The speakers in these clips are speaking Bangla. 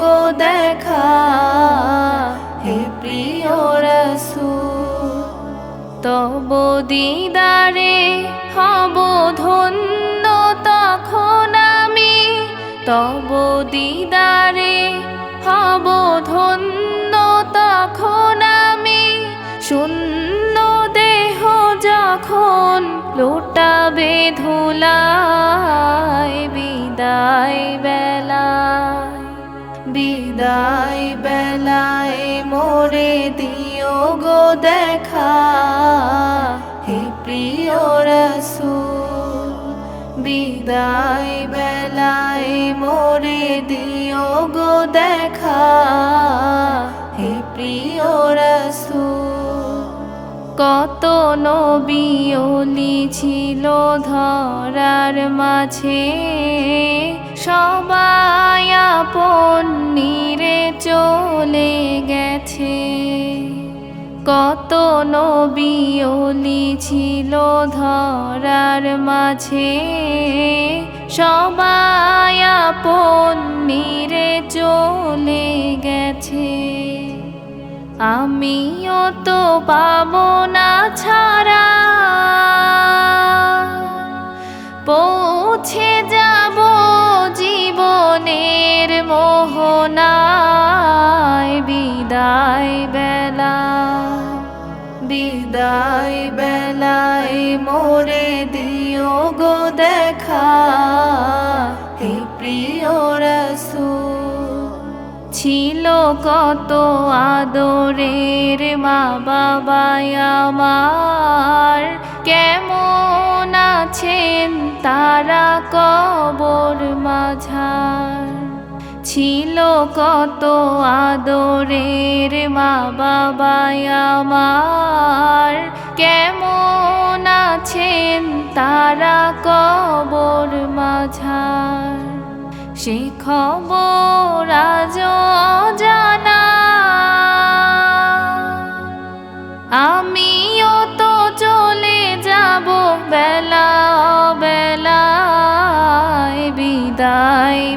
গো দেখা, হে প্রিয় রসুল, তব দিদারে হব ধন্য তখন আমি, তব দিদারে হব ধন্য তখন আমি, শূন্য দেহ যখন লোটাবে ধুলায়, বিদায় বেলায় বিদায় বেলায় মোরে দিও গো দেখা। হে প্রিয় রসুল, বিদায় বেলায় মোরে দিও গো দেখা। হে প্রিয় রসুল, কত নবিয়লি ছিল ধরার মাঝে। সবাই নিরে চলে গেছে। কত নবিয়লি ছিল ধরার মাঝে। সবাই আপন নিরে চলে গেছে। আমিও তো পাবো না ছাড়া। বিদায় বেলা, বিদায় বেলায় মোরে দিও গো দেখা। হে প্রিয় রসুল, ছিল কত আদরের মা বাবাই আমার। কেমন আছেন তারা কবর মাঝার? ছিল কত আদরের মা বাবাই আমার। কেমন আছেন তারা কবর মাঝার? সে খবর আজ জানা আমিও তো চলে যাব বেলা বেলায় বিদায়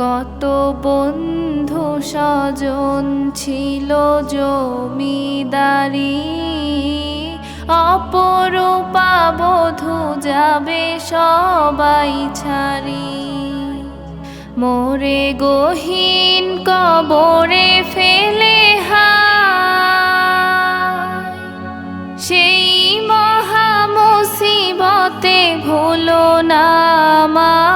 কত বন্ধু স্বজন ছিল জমিদারি। অপরূপা বধু যাবে সবাই ছাড়ি। মোরে গহীন কবরে ফেলে সেই মহা মুসিবতে ভুলো না আমায়।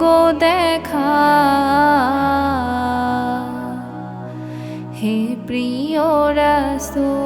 そう